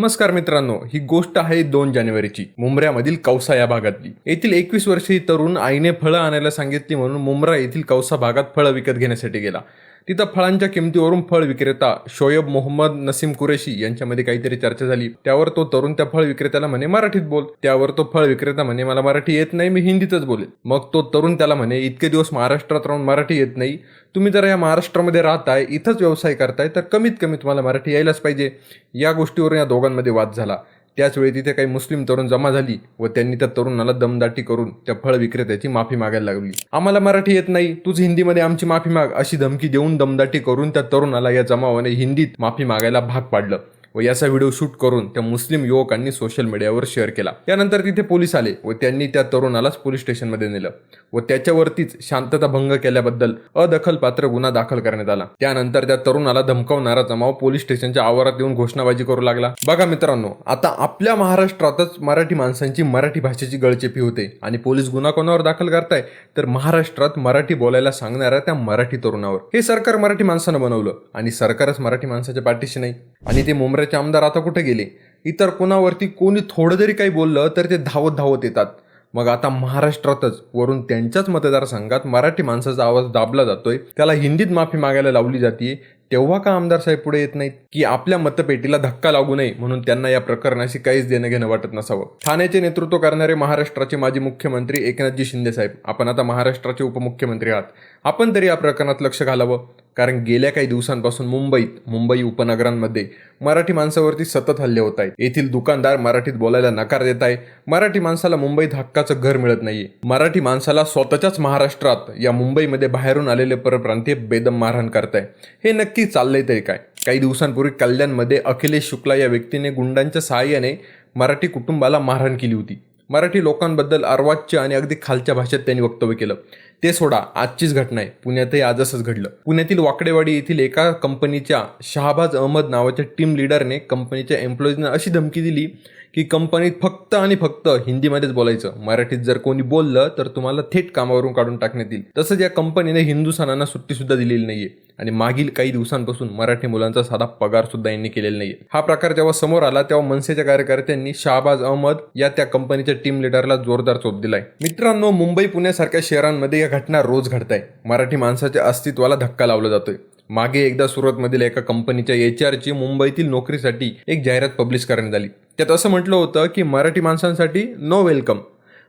नमस्कार मित्रांनो ही गोष्ट आहे दोन जानेवारीची. मुंबऱ्यामधील कौसा या भागातली. येथील एकवीस वर्षीय तरुण आईने फळं आणायला सांगितली म्हणून मुंब्रा येथील कौसा भागात फळं विकत घेण्यासाठी गेला. तिथं फळांच्या किमतीवरून फळ विक्रेता शोएब मोहम्मद नसीम कुरेशी यांच्यामध्ये काहीतरी चर्चा झाली. त्यावर तो तरुण त्या फळ विक्रेत्याला म्हणे मराठीत बोल. त्यावर तो फळ विक्रेता म्हणे मला मराठी येत नाही मी हिंदीतच बोलेल मग तो तरुण त्याला म्हणे इतके दिवस महाराष्ट्रात राहून मराठी येत नाही. तुम्ही जर या महाराष्ट्रामध्ये राहताय इथंच व्यवसाय करताय तर कमीत कमी तुम्हाला मराठी यायलाच पाहिजे. या गोष्टीवरून या दोघांमध्ये वाद झाला. त्याचवेळी तिथे काही मुस्लिम तरुण जमा झाली व त्यांनी त्या तरुणाला दमदाटी करून त्या फळ विक्रेत्याची माफी मागायला लागली. आम्हाला मराठी येत नाही. तूच हिंदीमध्ये आमची माफी माग. अशी धमकी देऊन दमदाटी करून त्या तरुणाला या जमावाने हिंदीत माफी मागायला भाग पाडलं. व याचा व्हिडिओ शूट करून त्या मुस्लिम युवकांनी सोशल मीडियावर शेअर केला. त्यानंतर तिथे पोलीस आले व त्यांनी त्या तरुणालाच पोलीस स्टेशनमध्ये नेलं व त्याच्यावरतीच शांतता भंग केल्याबद्दल अदखलपात्र गुन्हा दाखल करण्यात आला. त्यानंतर त्या तरुणाला धमकावणारा जमाव पोलीस स्टेशनच्या आवारात येऊन घोषणाबाजी करू लागला. बघा मित्रांनो आता आपल्या महाराष्ट्रातच मराठी माणसांची मराठी भाषेची गळचेपी होते आणि पोलीस गुन्हा कोणावर दाखल करताय? तर महाराष्ट्रात मराठी बोलायला सांगणाऱ्या त्या मराठी तरुणावर. हे सरकार मराठी माणसानं बनवलं आणि सरकारच मराठी माणसाच्या पाठीशी नाही आणि ते मुंबई मुंबऱ्याचे आमदार आता कुठे गेले? इतर कोणावरती कोणी थोडं जरी काही बोललं तर ते धावत धावत येतात. मग आता महाराष्ट्रातच वरून त्यांच्याच मतदारसंघात मराठी माणसाचा आवाज दाबला जातोय. त्याला हिंदीत माफी मागायला लावली जाते तेव्हा का आमदार साहेब पुढे येत नाहीत? की आपल्या मतपेटीला धक्का लागू नये म्हणून त्यांना या प्रकरणाशी काहीच देणं घेणं वाटत नसावं. ठाण्याचे नेतृत्व करणारे महाराष्ट्राचे माजी मुख्यमंत्री एकनाथजी शिंदे साहेब आपण आता महाराष्ट्राचे उपमुख्यमंत्री आहात. आपण तरी या प्रकरणात लक्ष घालावं. कारण गेल्या काही दिवसांपासून मुंबईत मुंबई उपनगरांमध्ये मराठी माणसावरती सतत हल्ले होत आहेत. येथील दुकानदार मराठीत बोलायला नकार देत आहे. मराठी माणसाला मुंबईत हक्काचं घर मिळत नाहीये. मराठी माणसाला स्वतःच्याच महाराष्ट्रात या मुंबईमध्ये बाहेरून आलेले परप्रांतीय बेदम मारहाण करताय. हे नक्की चाललंय तरी काय? काही दिवसांपूर्वी कल्याणमध्ये अखिलेश शुक्ला या व्यक्तीने गुंडांच्या सहाय्याने मराठी कुटुंबाला मारहाण केली होती. मराठी लोकांबद्दल अर्वाच्य आणि अगदी खालच्या भाषेत त्यांनी वक्तव्य केलं. ते सोडा आजचीच घटना आहे. पुण्यातही आज असंच घडलं. पुण्यातील वाकडेवाडी येथील एका कंपनीच्या शहाबाज अहमद नावाच्या टीम लीडरने कंपनीच्या एम्प्लॉईजना अशी धमकी दिली की कंपनीत फक्त आणि फक्त हिंदीमध्येच बोलायचं. मराठीत जर कोणी बोललं तर तुम्हाला थेट कामावरून काढून टाकण्यात येईल. तसंच या कंपनीने हिंदू सणांना सुट्टी सुद्धा दिलेली नाहीये. आणि मागील काही दिवसांपासून मराठी मुलांचा साधा पगार सुद्धा यांनी केलेला नाहीये. हा प्रकार जेव्हा समोर आला तेव्हा मनसेच्या कार्यकर्त्यांनी शहाबाज अहमद या त्या कंपनीच्या टीम लिडरला जोरदार चोप दिलाय. मित्रांनो मुंबई पुण्यासारख्या शहरांमध्ये या घटना रोज घडताय. मराठी माणसाच्या अस्तित्वाला धक्का लावला जातोय. मागे एकदा सुरतमधील एका कंपनीच्या एच आरची मुंबईतील नोकरीसाठी एक जाहिरात पब्लिश करण्यात आली. त्यात असं म्हटलं होतं की मराठी माणसांसाठी नो वेलकम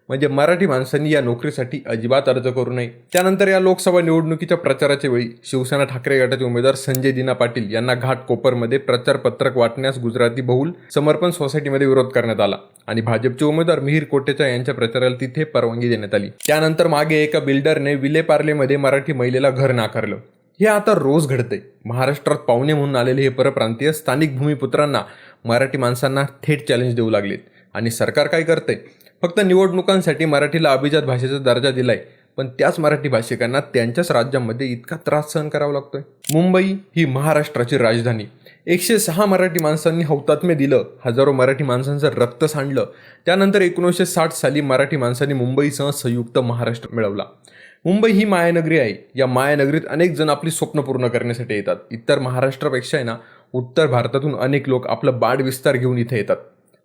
म्हणजे मराठी माणसांनी या नोकरीसाठी अजिबात अर्ज करू नये. त्यानंतर या लोकसभा निवडणुकीच्या प्रचाराच्या वेळी शिवसेना ठाकरे गटाचे उमेदवार संजय दिना पाटील यांना घाट कोपरमध्ये प्रचार पत्रक वाटण्यास गुजराती बहुल समर्पण सोसायटीमध्ये विरोध करण्यात आला आणि भाजपचे उमेदवार मिहीर कोटेचा यांच्या प्रचाराला तिथे परवानगी देण्यात आली. त्यानंतर मागे एका बिल्डरने विलेपार्लेमध्ये मराठी महिलेला घर नाकारलं. हे आता रोज घडतंय. महाराष्ट्रात पाहुणे म्हणून आलेले हे परप्रांतीय स्थानिक भूमिपुत्रांना मराठी माणसांना थेट चॅलेंज देऊ लागलेत आणि सरकार काय करतंय? फक्त निवडणुकांसाठी मराठीला अभिजात भाषेचा दर्जा दिलाय. पण त्याच मराठी भाषिकांना त्यांच्याच राज्यामध्ये इतका त्रास सहन करावा लागतोय. मुंबई ही महाराष्ट्राची राजधानी. एकशे सहा मराठी माणसांनी हौतात्म्य दिलं हजारो मराठी माणसांचं रक्त सांडलं. त्यानंतर एकोणीसशे साठ साली मराठी माणसांनी मुंबईसह संयुक्त महाराष्ट्र मिळवला. मुंबई ही मायानगरी आहे. या मायानगरीत अनेक जण आपली स्वप्न पूर्ण करण्यासाठी येतात. इतर महाराष्ट्रापेक्षा आहे ना उत्तर भारतातून अनेक लोक आपलं बाड विस्तार घेऊन इथे येतात.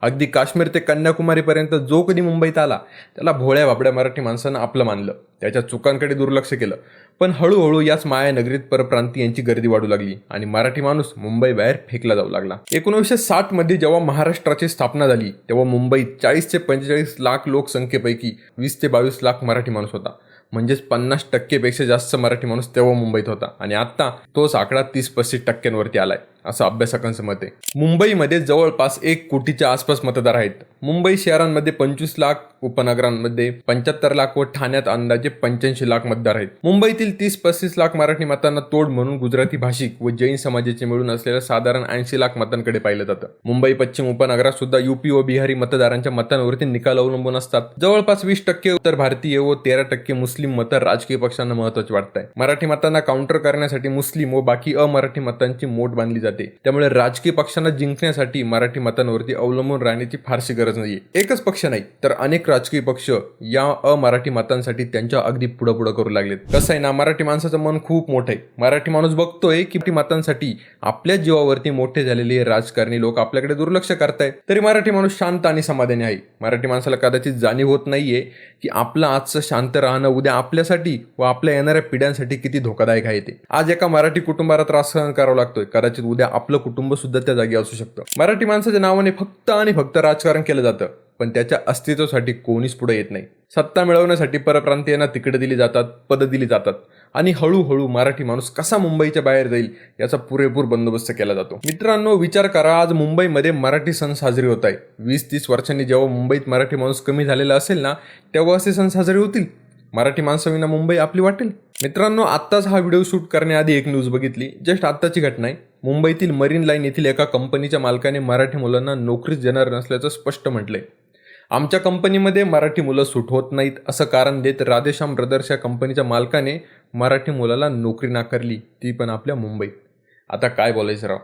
अगदी काश्मीर ते कन्याकुमारीपर्यंत जो कधी मुंबईत आला त्याला भोळ्या बाबड्या मराठी माणसानं आपलं मानलं. त्याच्या चुकांकडे दुर्लक्ष केलं. पण हळूहळू याच मायानगरीत परप्रांतीयांची गर्दी वाढू लागली आणि मराठी माणूस मुंबई बाहेर फेकला जाऊ लागला. एकोणीसशे साठमध्ये जेव्हा महाराष्ट्राची स्थापना झाली तेव्हा मुंबईत चाळीस ते पंचेचाळीस लाख लोकसंख्येपैकी वीस ते बावीस लाख मराठी माणूस होता. म्हणजेच पन्नास टक्केपेक्षा जास्त मराठी माणूस तेव्हा मुंबईत होता आणि आत्ता तोच आकडा तीस पस्तीस टक्क्यांवरती आलाय. असं अभ्यासकांचं मत आहे मुंबईमध्ये जवळपास एक कोटीच्या आसपास मतदार आहेत. मुंबई शहरांमध्ये पंचवीस लाख उपनगरांमध्ये पंच्याहत्तर लाख व ठाण्यात अंदाजे पंच्याऐंशी लाख मतदार आहेत. मुंबईतील तीस पस्तीस लाख मराठी मतांना तोड म्हणून गुजराती भाषिक व जैन समाजाचे मिळून असलेल्या साधारण ऐंशी लाख मतांकडे पाहिलं जातं. मुंबई पश्चिम उपनगरात सुद्धा युपी व बिहारी मतदारांच्या मतांवरती निकाल अवलंबून असतात. जवळपास वीस टक्के उत्तर भारतीय व तेरा टक्के मुस्लिम मतं राजकीय पक्षांना महत्त्वाचे वाटत आहे मराठी मतांना काउंटर करण्यासाठी मुस्लिम व बाकी अमराठी मतांची मोठ बांधली जाते. जाते. त्यामुळे राजकीय पक्षांना जिंकण्यासाठी मराठी मतांवरती अवलंबून राहण्याची फारशी गरज नाहीये. एकच पक्ष नाही तर अनेक राजकीय पक्ष या अमराठी मतांसाठी त्यांच्या अगदी पुढं पुढं करू लागलेत. कसं आहे ना मराठी माणसाचं मन खूप मोठं आहे. मराठी माणूस बघतोय की मतांसाठी आपल्या जीवावरती मोठे झालेले राजकारणी लोक आपल्याकडे दुर्लक्ष करतायत. तरी मराठी माणूस शांत आणि समाधानी आहे. मराठी माणसाला कदाचित जाणीव होत नाहीये की आपलं आजचं शांत राहणं उद्या आपल्यासाठी व आपल्या येणाऱ्या पिढ्यांसाठी किती धोकादायक आहे ते. आज एका मराठी कुटुंबाला त्रास सहन करावा लागतोय. कदाचित उद्या आपलं कुटुंब सुद्धा त्या जागी असू शकतं. मराठी माणसाच्या नावाने फक्त आणि फक्त राजकारण केलं जातं पण त्याच्या अस्तित्वासाठी कोणीच पुढे येत नाही. सत्ता मिळवण्यासाठी परप्रांतीयांना तिकडे दिली जातात पदं दिली जातात. आणि हळूहळू मराठी माणूस कसा मुंबईच्या बाहेर जाईल याचा पुरेपूर बंदोबस्त केला जातो. मित्रांनो विचार करा आज मुंबईमध्ये मराठी सण साजरे होत आहे. वीस तीस वर्षांनी जेव्हा मुंबईत मराठी माणूस कमी झालेला असेल ना तेव्हा असे सण साजरे होतील. मराठी माणसाविना मुंबई आपली वाटेल. मित्रांनो आत्ताच हा व्हिडिओ शूट करण्याआधी एक न्यूज बघितली. जस्ट आत्ताची घटना आहे. मुंबईतील मरीन लाईन येथील एका कंपनीच्या मालकाने मराठी मुलांना नोकरीच देणार नसल्याचं स्पष्ट म्हटलंय. आमच्या कंपनीमध्ये मराठी मुलं सूट होत नाहीत असं कारण देत राधेश्याम ब्रदर्स या कंपनीच्या मालकाने मराठी मुलाला नोकरी नाकारली ती पण आपल्या मुंबईत. आता काय बोलायचं राव?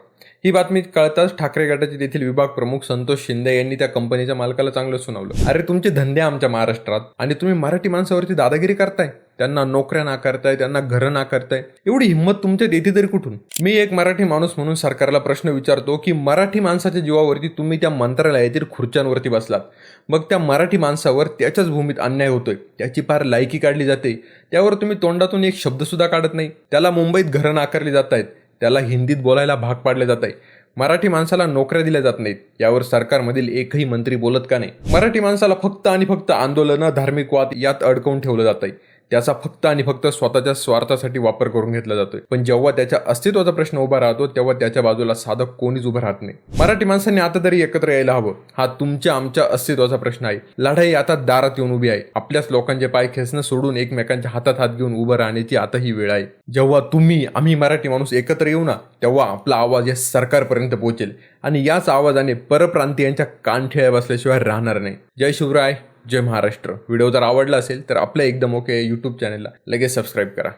ही बातमी कळताच ठाकरे गटाचे तेथील विभाग प्रमुख संतोष शिंदे यांनी त्या कंपनीच्या मालकाला चांगलं सुनावलं. अरे तुमचे धंदे आमच्या महाराष्ट्रात आणि तुम्ही मराठी माणसावरती दादागिरी करताय. त्यांना नोकऱ्या नाकारताय त्यांना घरं नाकारताय. एवढी हिंमत तुमच्यात येते तरी कुठून? मी एक मराठी माणूस म्हणून सरकारला प्रश्न विचारतो की मराठी माणसाच्या जीवावरती तुम्ही त्या मंत्रालयातील खुर्च्यांवरती बसलात. मग त्या मराठी माणसावर त्याच्याच भूमीत अन्याय होतोय. त्याची फार लायकी काढली जाते. त्यावर तुम्ही तोंडातून एक शब्दसुद्धा काढत नाही. त्याला मुंबईत घरं नाकारली जात आहेत. त्याला हिंदीत बोलायला भाग पाडले जात आहे. मराठी माणसाला नोकऱ्या दिल्या जात नाहीत. यावर सरकारमधील एकही मंत्री बोलत का नाही? मराठी माणसाला फक्त आणि फक्त आंदोलनं धार्मिक वाद यात अडकवून ठेवलं जात आहे. त्याचा फक्त आणि फक्त स्वतःच्या स्वार्थासाठी वापर करून घेतला जातोय. पण जेव्हा त्याच्या अस्तित्वाचा प्रश्न उभा राहतो तेव्हा त्याच्या बाजूला साधक कोणीच उभं राहत नाही. मराठी माणसांनी आता तरी एकत्र यायला हवं. हा तुमच्या आमच्या अस्तित्वाचा प्रश्न आहे. लढाई आता दारात येऊन उभी आहे. आपल्याच लोकांचे पाय खेचणं सोडून एकमेकांच्या हातात हात घेऊन उभं राहण्याची आता ही वेळ आहे. जेव्हा तुम्ही आम्ही मराठी माणूस एकत्र येऊ ना तेव्हा आपला आवाज या सरकारपर्यंत पोहोचेल. आणि याच आवाजाने परप्रांतीयांच्या कानठेळ्या बसल्याशिवाय राहणार नाही. जय शिवराय. जय महाराष्ट्र. व्हिडिओ जर आवडला असेल तर आपल्या एकदम ओके यूट्यूब चॅनलला लगेच सबस्क्राईब करा.